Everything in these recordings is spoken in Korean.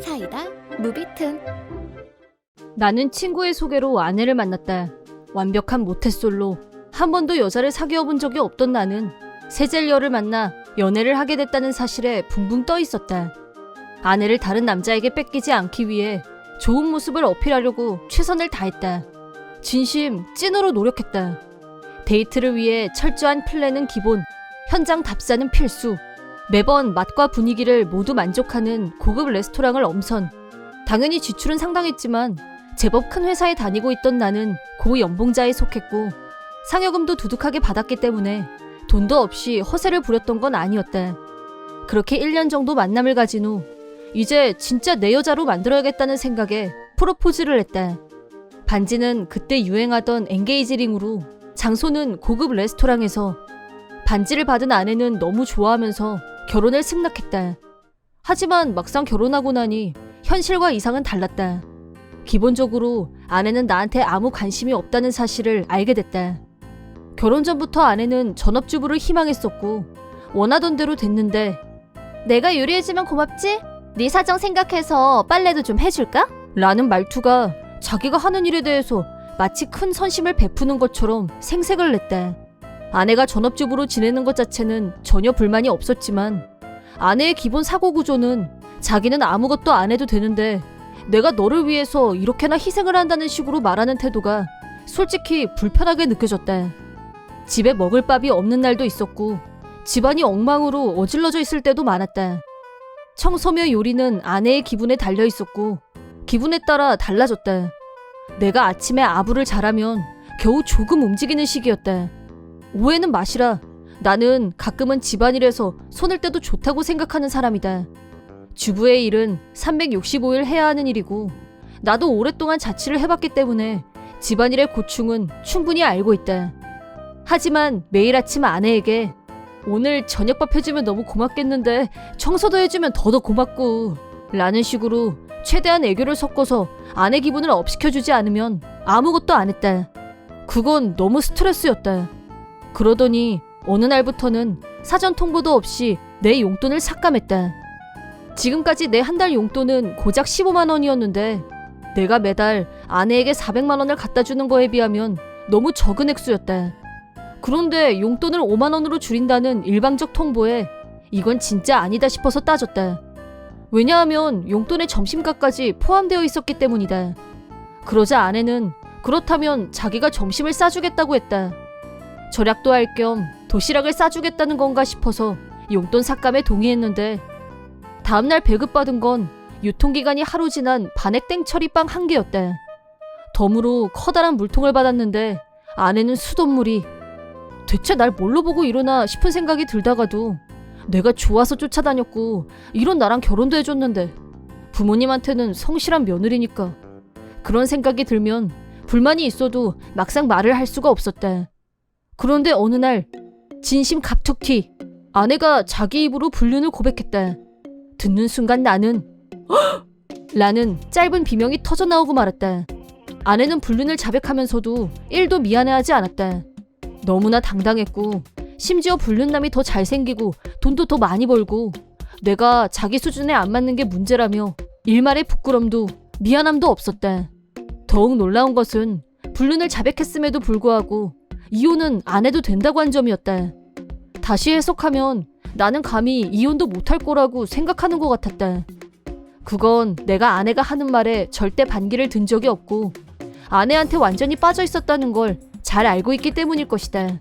사이다 무비튼 나는 친구의 소개로 아내를 만났다. 완벽한 모태솔로. 한 번도 여자를 사귀어 본 적이 없던 나는 세젤리어를 만나 연애를 하게 됐다는 사실에 붕붕 떠 있었다. 아내를 다른 남자에게 뺏기지 않기 위해 좋은 모습을 어필하려고 최선을 다했다. 진심, 찐으로 노력했다. 데이트를 위해 철저한 플랜은 기본, 현장 답사는 필수. 매번 맛과 분위기를 모두 만족하는 고급 레스토랑을 엄선. 당연히 지출은 상당했지만 제법 큰 회사에 다니고 있던 나는 고연봉자에 속했고 상여금도 두둑하게 받았기 때문에 돈도 없이 허세를 부렸던 건 아니었다. 그렇게 1년 정도 만남을 가진 후 이제 진짜 내 여자로 만들어야겠다는 생각에 프로포즈를 했다. 반지는 그때 유행하던 엔게이지링으로 장소는 고급 레스토랑에서 반지를 받은 아내는 너무 좋아하면서 결혼을 승낙했다. 하지만 막상 결혼하고 나니 현실과 이상은 달랐다. 기본적으로 아내는 나한테 아무 관심이 없다는 사실을 알게 됐다. 결혼 전부터 아내는 전업주부를 희망했었고 원하던 대로 됐는데 내가 요리해주면 고맙지? 네 사정 생각해서 빨래도 좀 해줄까? 라는 말투가 자기가 하는 일에 대해서 마치 큰 선심을 베푸는 것처럼 생색을 냈다. 아내가 전업주부로 지내는 것 자체는 전혀 불만이 없었지만 아내의 기본 사고 구조는 자기는 아무것도 안 해도 되는데 내가 너를 위해서 이렇게나 희생을 한다는 식으로 말하는 태도가 솔직히 불편하게 느껴졌다. 집에 먹을 밥이 없는 날도 있었고 집안이 엉망으로 어질러져 있을 때도 많았다. 청소며 요리는 아내의 기분에 달려 있었고 기분에 따라 달라졌다. 내가 아침에 아부를 잘하면 겨우 조금 움직이는 시기였다. 오해는 마시라. 나는 가끔은 집안일에서 손을 떼도 좋다고 생각하는 사람이다. 주부의 일은 365일 해야 하는 일이고 나도 오랫동안 자취를 해봤기 때문에 집안일의 고충은 충분히 알고 있다. 하지만 매일 아침 아내에게 오늘 저녁밥 해주면 너무 고맙겠는데 청소도 해주면 더더 고맙고 라는 식으로 최대한 애교를 섞어서 아내 기분을 업시켜주지 않으면 아무것도 안 했다. 그건 너무 스트레스였다. 그러더니 어느 날부터는 사전 통보도 없이 내 용돈을 삭감했다. 지금까지 내 한 달 용돈은 고작 15만 원이었는데 내가 매달 아내에게 400만 원을 갖다 주는 거에 비하면 너무 적은 액수였다. 그런데 용돈을 5만 원으로 줄인다는 일방적 통보에 이건 진짜 아니다 싶어서 따졌다. 왜냐하면 용돈의 점심값까지 포함되어 있었기 때문이다. 그러자 아내는 그렇다면 자기가 점심을 싸주겠다고 했다. 절약도 할 겸 도시락을 싸주겠다는 건가 싶어서 용돈 삭감에 동의했는데 다음날 배급받은 건 유통기간이 하루 지난 반액 땡 처리빵 한 개였다. 덤으로 커다란 물통을 받았는데 안에는 수돗물이 대체 날 뭘로 보고 이러나 싶은 생각이 들다가도 내가 좋아서 쫓아다녔고 이런 나랑 결혼도 해줬는데 부모님한테는 성실한 며느리니까 그런 생각이 들면 불만이 있어도 막상 말을 할 수가 없었다. 그런데 어느 날 진심 갑툭튀 아내가 자기 입으로 불륜을 고백했다. 듣는 순간 나는 "헉!" 라는 짧은 비명이 터져 나오고 말았다. 아내는 불륜을 자백하면서도 1도 미안해하지 않았다. 너무나 당당했고 심지어 불륜남이 더 잘생기고 돈도 더 많이 벌고 내가 자기 수준에 안 맞는 게 문제라며 일말의 부끄럼도 미안함도 없었다. 더욱 놀라운 것은 불륜을 자백했음에도 불구하고 이혼은 안 해도 된다고 한 점이었다. 다시 해석하면 나는 감히 이혼도 못할 거라고 생각하는 것 같았다. 그건 내가 아내가 하는 말에 절대 반기를 든 적이 없고 아내한테 완전히 빠져 있었다는 걸 잘 알고 있기 때문일 것이다.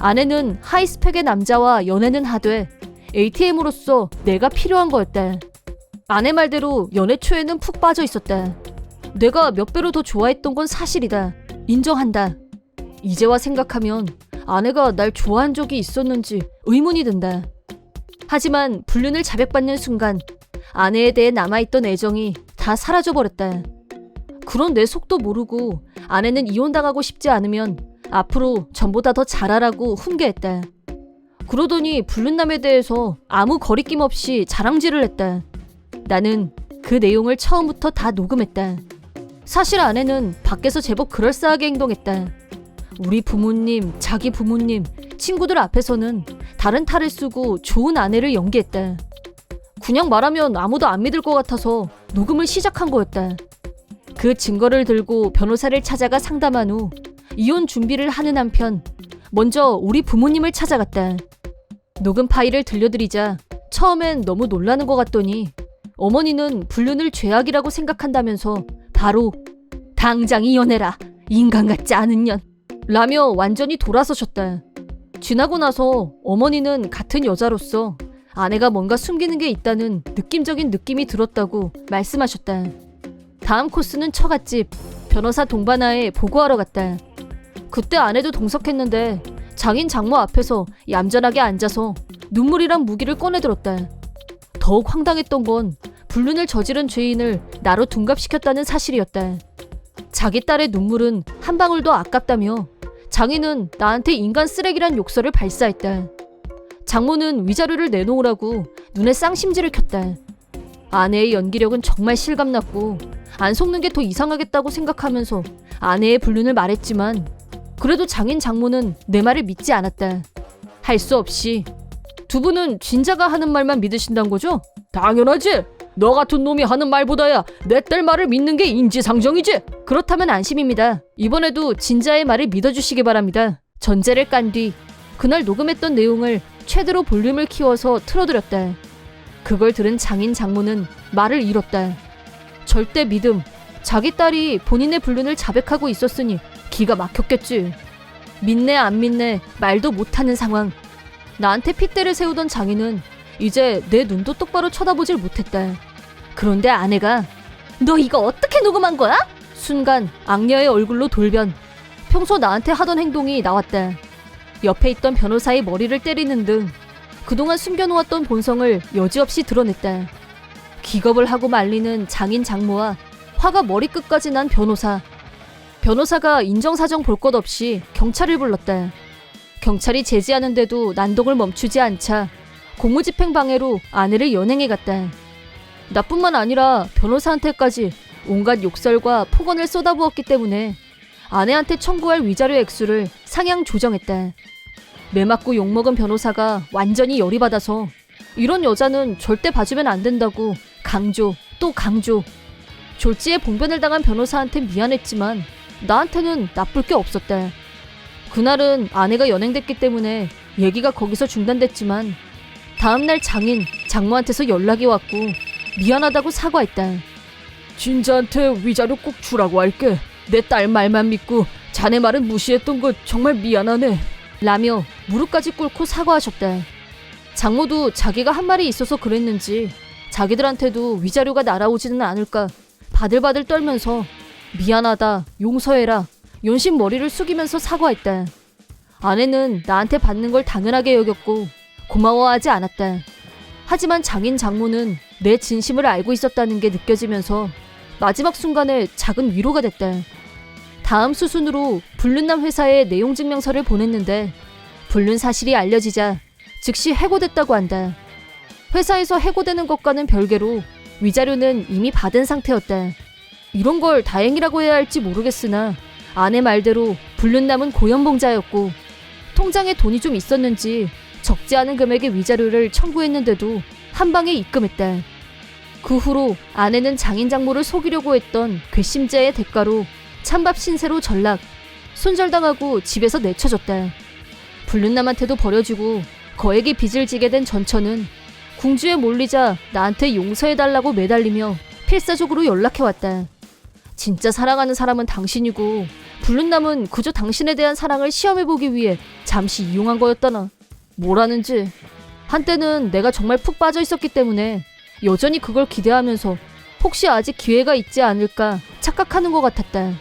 아내는 하이스펙의 남자와 연애는 하되 ATM으로서 내가 필요한 거였다. 아내 말대로 연애 초에는 푹 빠져 있었다. 내가 몇 배로 더 좋아했던 건 사실이다. 인정한다. 이제와 생각하면 아내가 날 좋아한 적이 있었는지 의문이 든다. 하지만 불륜을 자백받는 순간 아내에 대해 남아있던 애정이 다 사라져버렸다. 그런 내 속도 모르고 아내는 이혼당하고 싶지 않으면 앞으로 전보다 더 잘하라고 훈계했다. 그러더니 불륜남에 대해서 아무 거리낌 없이 자랑질을 했다. 나는 그 내용을 처음부터 다 녹음했다. 사실 아내는 밖에서 제법 그럴싸하게 행동했다. 우리 부모님, 자기 부모님, 친구들 앞에서는 다른 탈을 쓰고 좋은 아내를 연기했다. 그냥 말하면 아무도 안 믿을 것 같아서 녹음을 시작한 거였다. 그 증거를 들고 변호사를 찾아가 상담한 후 이혼 준비를 하는 한편 먼저 우리 부모님을 찾아갔다. 녹음 파일을 들려드리자 처음엔 너무 놀라는 것 같더니 어머니는 불륜을 죄악이라고 생각한다면서 바로 당장 이혼해라 인간 같지 않은 년 라며 완전히 돌아서셨다. 지나고 나서 어머니는 같은 여자로서 아내가 뭔가 숨기는 게 있다는 느낌적인 느낌이 들었다고 말씀하셨다. 다음 코스는 처갓집 변호사 동반하에 보고하러 갔다. 그때 아내도 동석했는데 장인 장모 앞에서 얌전하게 앉아서 눈물이란 무기를 꺼내들었다. 더욱 황당했던 건 불륜을 저지른 죄인을 나로 둔갑시켰다는 사실이었다. 자기 딸의 눈물은 한 방울도 아깝다며 장인은 나한테 인간 쓰레기란 욕설을 발사했다. 장모는 위자료를 내놓으라고 눈에 쌍심지를 켰다. 아내의 연기력은 정말 실감났고 안 속는 게 더 이상하겠다고 생각하면서 아내의 불륜을 말했지만 그래도 장인 장모는 내 말을 믿지 않았다. 할 수 없이 두 분은 진자가 하는 말만 믿으신단 거죠? 당연하지. 너 같은 놈이 하는 말보다야 내 딸 말을 믿는 게 인지상정이지. 그렇다면 안심입니다. 이번에도 진자의 말을 믿어주시기 바랍니다. 전제를 깐 뒤 그날 녹음했던 내용을 최대로 볼륨을 키워서 틀어드렸다. 그걸 들은 장인 장모는 말을 잃었다. 절대 믿음. 자기 딸이 본인의 불륜을 자백하고 있었으니 기가 막혔겠지. 믿네 안 믿네 말도 못하는 상황. 나한테 핏대를 세우던 장인은 이제 내 눈도 똑바로 쳐다보질 못했다. 그런데 아내가 너 이거 어떻게 녹음한 거야? 순간 악녀의 얼굴로 돌변. 평소 나한테 하던 행동이 나왔다. 옆에 있던 변호사의 머리를 때리는 등 그동안 숨겨놓았던 본성을 여지없이 드러냈다. 기겁을 하고 말리는 장인 장모와 화가 머리끝까지 난 변호사. 변호사가 인정사정 볼 것 없이 경찰을 불렀다. 경찰이 제지하는데도 난동을 멈추지 않자 공무집행 방해로 아내를 연행해 갔다. 나뿐만 아니라 변호사한테까지 온갖 욕설과 폭언을 쏟아부었기 때문에 아내한테 청구할 위자료 액수를 상향 조정했다. 매 맞고 욕먹은 변호사가 완전히 열이 받아서 이런 여자는 절대 봐주면 안 된다고 강조 또 강조. 졸지에 봉변을 당한 변호사한테 미안했지만 나한테는 나쁠 게 없었다. 그날은 아내가 연행됐기 때문에 얘기가 거기서 중단됐지만 다음날 장인 장모한테서 연락이 왔고 미안하다고 사과했다. 진자한테 위자료 꼭 주라고 할게. 내 딸 말만 믿고 자네 말은 무시했던 거 정말 미안하네. 라며 무릎까지 꿇고 사과하셨다. 장모도 자기가 한 말이 있어서 그랬는지 자기들한테도 위자료가 날아오지는 않을까 바들바들 떨면서 미안하다, 용서해라, 연신 머리를 숙이면서 사과했다. 아내는 나한테 받는 걸 당연하게 여겼고 고마워하지 않았다. 하지만 장인 장모는 내 진심을 알고 있었다는 게 느껴지면서 마지막 순간에 작은 위로가 됐다. 다음 수순으로 불륜남 회사에 내용 증명서를 보냈는데 불륜 사실이 알려지자 즉시 해고됐다고 한다. 회사에서 해고되는 것과는 별개로 위자료는 이미 받은 상태였다. 이런 걸 다행이라고 해야 할지 모르겠으나 아내 말대로 불륜남은 고연봉자였고 통장에 돈이 좀 있었는지 적지 않은 금액의 위자료를 청구했는데도 한 방에 입금했다. 그 후로 아내는 장인 장모를 속이려고 했던 괘씸죄의 대가로 찬밥 신세로 전락, 손절당하고 집에서 내쳐졌다. 불륜남한테도 버려지고 거액의 빚을 지게 된 전처는 궁주에 몰리자 나한테 용서해달라고 매달리며 필사적으로 연락해왔다. 진짜 사랑하는 사람은 당신이고 불륜남은 그저 당신에 대한 사랑을 시험해보기 위해 잠시 이용한 거였다나. 뭐라는지. 한때는 내가 정말 푹 빠져 있었기 때문에 여전히 그걸 기대하면서 혹시 아직 기회가 있지 않을까 착각하는 것 같았다.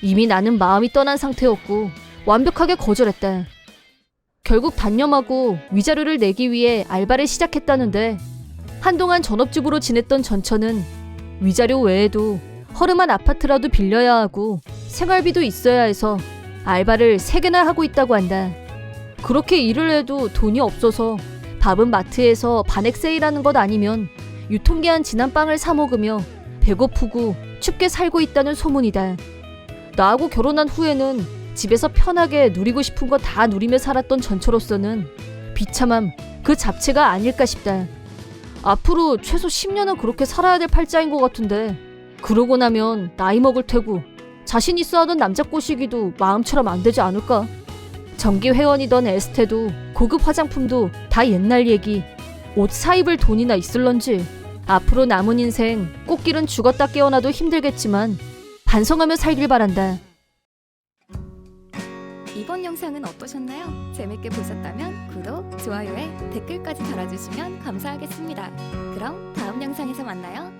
이미 나는 마음이 떠난 상태였고 완벽하게 거절했다. 결국 단념하고 위자료를 내기 위해 알바를 시작했다는데 한동안 전업주부로 지냈던 전처는 위자료 외에도 허름한 아파트라도 빌려야 하고 생활비도 있어야 해서 알바를 3개나 하고 있다고 한다. 그렇게 일을 해도 돈이 없어서 밥은 마트에서 반액 세일하는 것 아니면 유통기한 지난 빵을 사 먹으며 배고프고 춥게 살고 있다는 소문이다. 나하고 결혼한 후에는 집에서 편하게 누리고 싶은 거 다 누리며 살았던 전처로서는 비참함 그 잡채가 아닐까 싶다. 앞으로 최소 10년은 그렇게 살아야 될 팔자인 것 같은데 그러고 나면 나이 먹을 테고 자신 있어 하던 남자 꼬시기도 마음처럼 안 되지 않을까? 정기 회원이던 에스테도 고급 화장품도 다 옛날 얘기. 옷 사입을 돈이나 있을런지. 앞으로 남은 인생 꽃길은 죽었다 깨어나도 힘들겠지만 반성하며 살길 바란다. 이번 영상은 어떠셨나요? 재밌게 보셨다면 구독, 좋아요에 댓글까지 달아주시면 감사하겠습니다. 그럼 다음 영상에서 만나요.